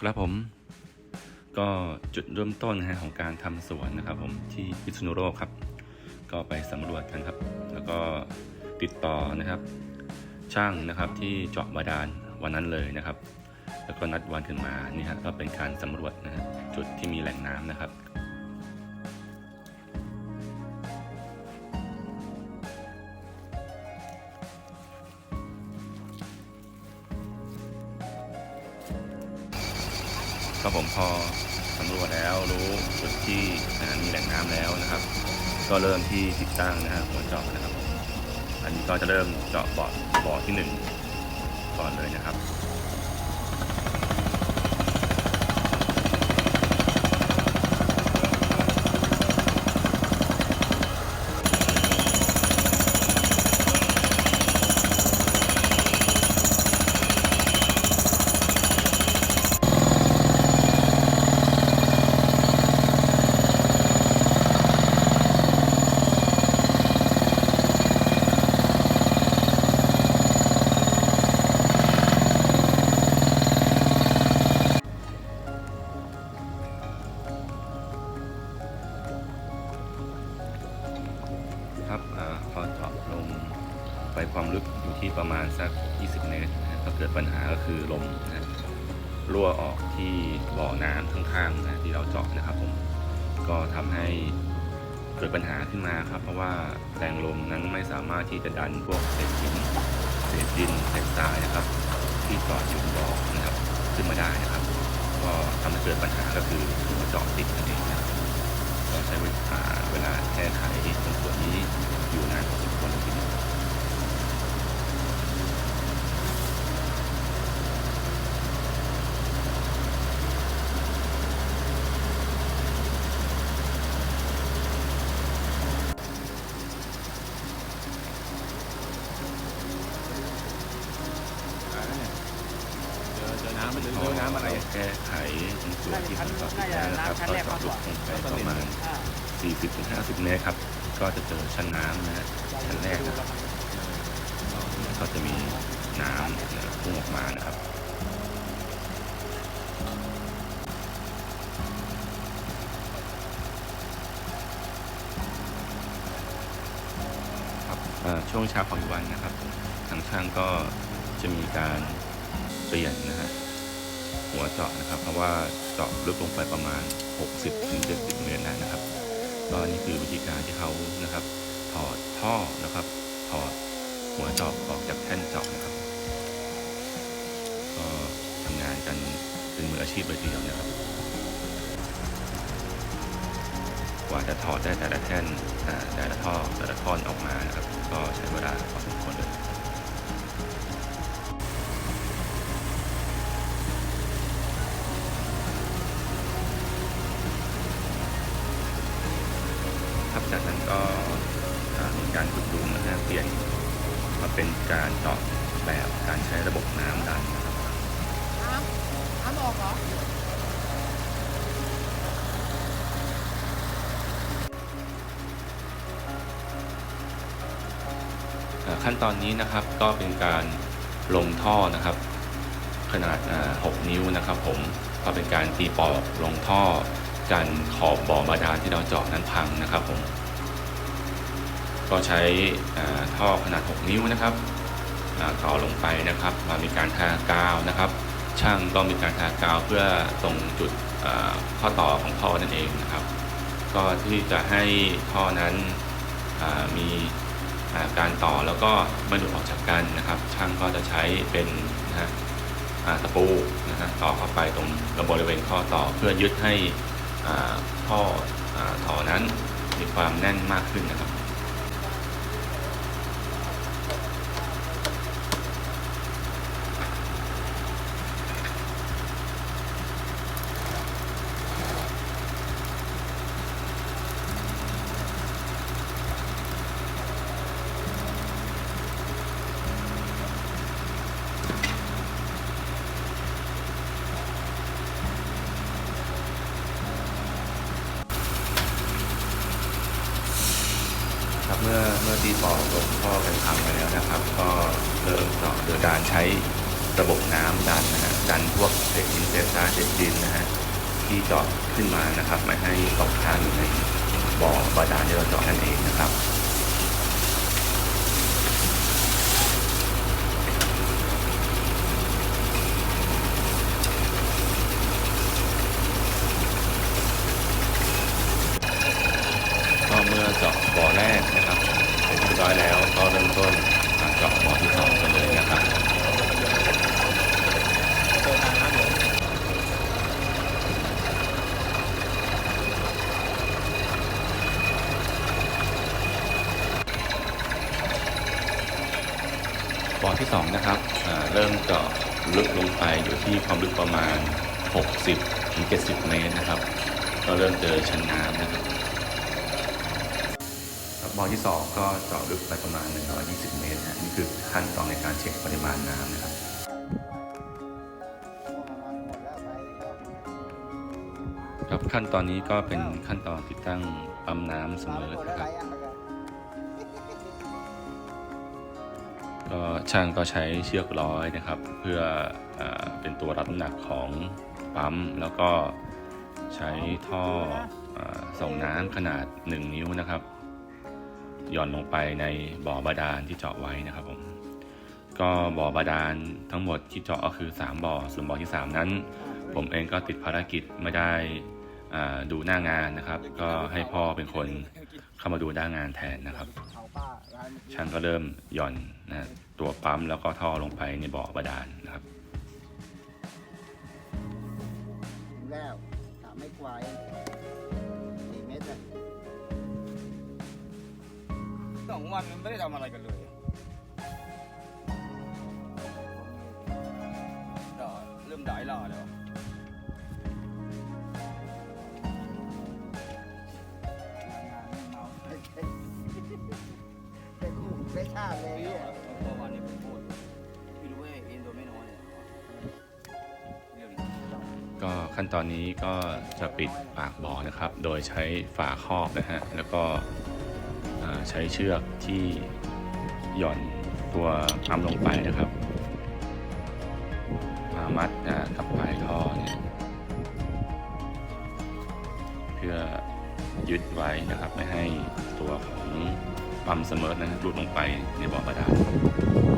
ครับผมก็จุดเริ่มต้นนะฮะของการทำสวนนะครับ ผมที่พิษณุโลกครับ ก็ไปสำรวจกันครับ แล้วก็ติดต่อนะครับ ช่างนะครับที่เจาะบาดาลวันนั้นเลยนะครับ แล้วก็นัดวันขึ้นมานี่ฮะก็เป็นการสำรวจนะฮะจุดที่มีแหล่งน้ำนะครับ ก็ผมพอสำรวจแล้วรู้จุดที่มีแหล่งน้ำแล้วนะครับ ก็เริ่มที่ติดตั้งนะฮะหัวเจาะนะครับผมอันนี้ก็จะเริ่มเจาะบ่อบ่อที่หนึ่งก่อนเลยนะครับ ครับอพอเจาะลงไปความลึกอยู่ที่ประมาณสัก 20 เมตรนะฮะก็เกิดปัญหาก็คือลมนะฮะรั่วออกที่บ่อน้ำข้างๆนะที่เราเจาะนะครับผมก็ทำให้เกิดปัญหาขึ้นมาครับ เพราะว่าแรงลมนั้นไม่สามารถที่จะดันพวกเศษหินเศษดินเศษทรายนะครับ ที่เจาะอยู่บ่อนะครับ ขึ้นมาได้นะครับ ก็ทำให้เกิดปัญหาก็คือหัวเจาะติดนั่นเองนะครับ ก็ใช้เวลาแก้ไขตรงส่วนนี้อยู่นานพอสมควรทีเดียว เมตรครับ ก็จะเจอชั้นน้ำนะฮะชั้นแรกนะครับก็จะมีน้ำพุ่งออกมานะครับครับอ่อช่วงเช้าของวันนะครับทางช่างก็จะมีการเปลี่ยนนะฮะหัวเจาะนะครับ เพราะว่าเจาะลึกลงไปประมาณ 60-70 เมตรแล้วนะครับ ก็นี่คือวิธีการที่เขานะครับ ถอดท่อนะครับ ถอดหัวจาะออกจากแท่นเจาะนะครับ ก็ทำงานกันเป็นมืออาชีพเลยทีเดียวนะครับ กว่าจะถอดได้แต่ละแท่นอ่แต่ละท่อแต่ละท่อนออกมานะครับ ก็ใช้เวลาพอสมควรเลย กนั้นก็อ่ามีการขุดดูนะฮะเปลี่ยนมาเป็นการเจาะแบบการใช้ระบบน้ำดันนะครับน้ำน้ำออกเหรออ่าขั้นตอนนี้นะครับก็เป็นการลงท่อนะครับ ขนาดอ่า6นิ้วนะครับผมก็เป็นการตีปอกลงท่อ กันขอบบ่อบาดาลที่เราเจาะนั้นพังนะครับผม ก็ใช้ท่อขนาด 6 นิ้วนะครับต่อลงไปนะครับ มามีการทากาวนะครับ ช่างก็มีการทากาวเพื่อตรงจุดข้อต่อของท่อนั่นเองนะครับ ก็ที่จะให้ท่อนั้นมีการต่อแล้วก็ไม่หลุดออกจากกันนะครับ ช่างก็จะใช้เป็นนะฮะตะปูนะฮะต่อเข้าไปตรงบริเวณข้อต่อเพื่อยึดให้อ่าท่ออท่อนั้นมีความแน่นมากขึ้นนะครับ เมื่อเมื่อตีต่อลงพ่อกันพังไปแล้วนะครับ ก็เริ่มต่อโดยการใช้ระบบน้ำดันนะฮะดันพวกเศษหินเศษทรายเศษดินนะฮะที่เจาะขึ้นมานะครับไม่ให้ตกค้างอยู่ในบ่อบาดาลที่เราเจาะนั่นเองนะครับ ก็เมื่อเจาะบ่อแรกนะครับเสร็จเรียบร้อยแล้วก็เริ่มต้นการเจาะบ่อที่สองกันเลยนะครับ บ่อ ที่สองนะครับอ่าเริ่มเจาะลึกลงไปอยู่ที่ความลึกประมาณ 60ถึง70 เมตรนะครับ ก็เริ่มเจอชั้นน้ำนะครับครับบ่อที่สองก็เจาะลึกไปประมาณ 120 เมตรนะนี่คือขั้นตอนในการเช็คปริมาณน้ำนะครับครับขั้นตอนนี้ก็เป็นขั้นตอนติดตั้งปั๊มน้ำเสมอนะครับ ก็ช่างก็ใช้เชือกร้อยนะครับ เพื่อเอเป็นตัวรับน้ำหนักของปั๊ม แล้วก็ใช้ท่ออส่งน้ำขนาด 1 นิ้วนะครับหย่อนลงไปในบ่อบาดาลที่เจาะไว้นะครับผมก็บ่อบาดาลทั้งหมดที่เจาะก็คือ 3บ่อส่วนบ่อที่ 3 นั้น ผมเองก็ติดภารกิจไม่ได้ดูหน้างานนะครับ ก็ให้พ่อเป็นคนเข้ามาดูหน้างานแทนนะครับ ช่างก็เริ่มหย่อนนะตัวปั๊มแล้วก็ท่อลงไปในบ่อบาดาลนะครับแล้วสามไม่กวายสี่เมตรอะสองวันมันไม่ได้ทำอะไรกันเลย ก็ขั้นตอนนี้ก็จะปิดปากบ่อนะครับ โดยใช้ฝาครอบนะฮะ แล้วก็ใช้เชือกที่หย่อนตัวปั๊มลงไปนะครับมามัดกับปลายท่อเนี่ยเพื่อยึดไว้นะครับ ไม่ให้ตัวของปั๊มเสมอนะหลุดลงไปในบ่อบาดาล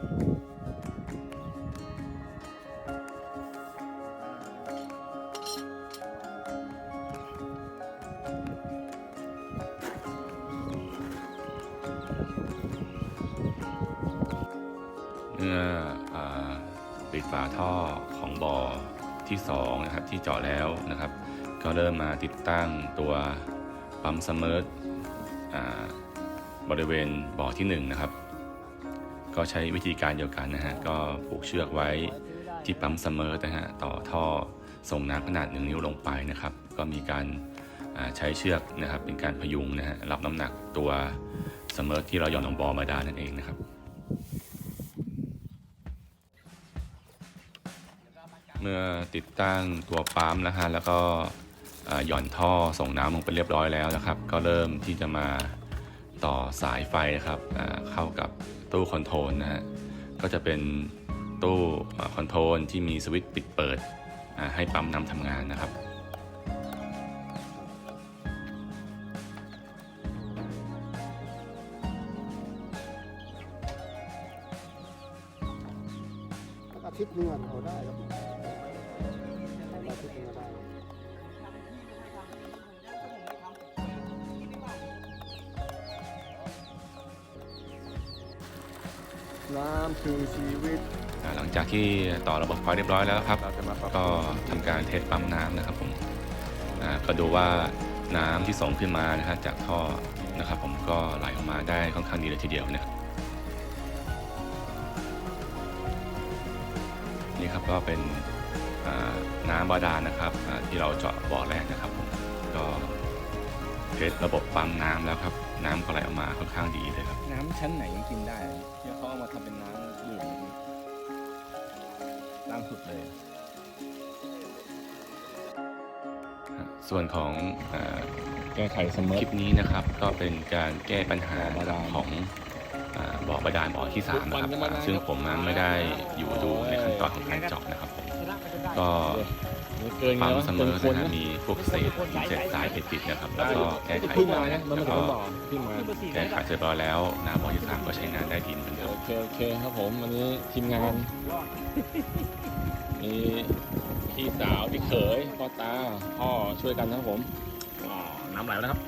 เมื่ออปิดฝาท่อของบ่อที่2นะครับที่เจาะแล้วนะครับ ก็เริ่มมาติดตั้งตัวปั๊มสเมิร์ทบริเวณบ่อที่1นะครับ ก็ใช้วิธีการเดียวกันนะฮะ ก็ผูกเชือกไว้ที่ปั๊มเสมิร์ทนะฮะ ต่อท่อส่งน้ำขนาด1นิ้วลงไปนะครับ ก็มีการใช้เชือกนะครับเป็นการพยุงนะฮะ รับน้ำหนักตัวเสมิร์ทที่เราหย่อนลงบอมาด้นั่นเองนะครับเมื่อติดตั้งตัวปั๊มนะฮะแล้วก็หย่อนท่อส่งน้ำลงไปเรียบร้อยแล้วนะครับ ก็เริ่มที่จะมา ต่อสายไฟนะครับเข้ากับตู้คอนโทรลนะฮะก็จะเป็นตู้คอนโทรลที่มีสวิตช์ปิดเปิดให้ปั๊มน้ำทำงานนะครับอาทิตย์นึงเขาได้ครับอาทิตย์นึงก็ได้ คือชีวิตอ่าหลังจากที่ต่อระบบไฟเรียบร้อยแล้วครับก็ทำการเทสปั๊มน้ำนะครับผมอ่าก็ดูว่าน้ำที่ส่งขึ้นมานะฮะจากท่อนะครับ ผมก็ไหลออกมาได้ค่อนข้างดีเลยทีเดียวนะครับ นี่ครับก็เป็นอ่าน้ำบาดาลนะครับอ่าที่เราเจาะบ่อแรกนะครับผมก็ เทสระบบปั๊มน้ำแล้วครับ น้ำก็ไหลออกมาค่อนข้างดีเลยครับ น้ำำชั้นไหนยังกินได้ที่เขาเอามาทำเป็นน้ำดื่มล่างสุดเลย ส่วนของเอ่อแก้ไขเสมอคลิปนี้นะครับ ก็เป็นการแก้ปัญหาบ่อบาดาลของอ่าบ่อบาดาลบ่อที่สามนะครับมันก็มานานซึ่งผมนั้นไม่ได้อยู่ดูในขั้นตอนของการเจาะนะครับผม ก็ เกินปั๊มแล้วเสมอคนนะฮะนะมีพวกเศษหินเศษทรายติดติดๆนะครับ แล้วก็แก้ไขเพิ่งมานะมันแล้ไม่วถึก็งบ่อเพิ่งมาแก้ไขเสร็จเรียบร้อยแล้วน้ำบ่อที่สามก็ใช้งานได้ดีเหมือนเดิโอมเคโอเคครับผมวันนี้ทีมงานมีพี่สาวพี่เขยพ่อตาพ่อช่วยกันนะครับผมอ๋อน้ำไหลแล้วครับ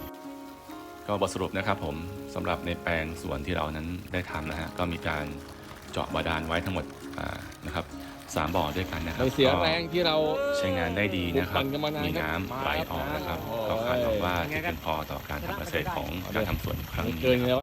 ก็บทสรุปนะครับผมสำหรับในแปลงสวนที่เรานั้นได้ทำนะฮะก็มีการเจาะบาดาลไว้ทั้งหมดอ่านะครับ สามบ่อด้วยกันนะครับ ไม่เสียก็แรงที่เรา ใช้งานได้ดีนะครับปลูกปั่นกันมานานมีครับน้ำไหลออกนะครับโอ้ยก็คาดหวังว่าจะเพียงพอต่อการทำเกษตรของการทำสวนครั้งนี้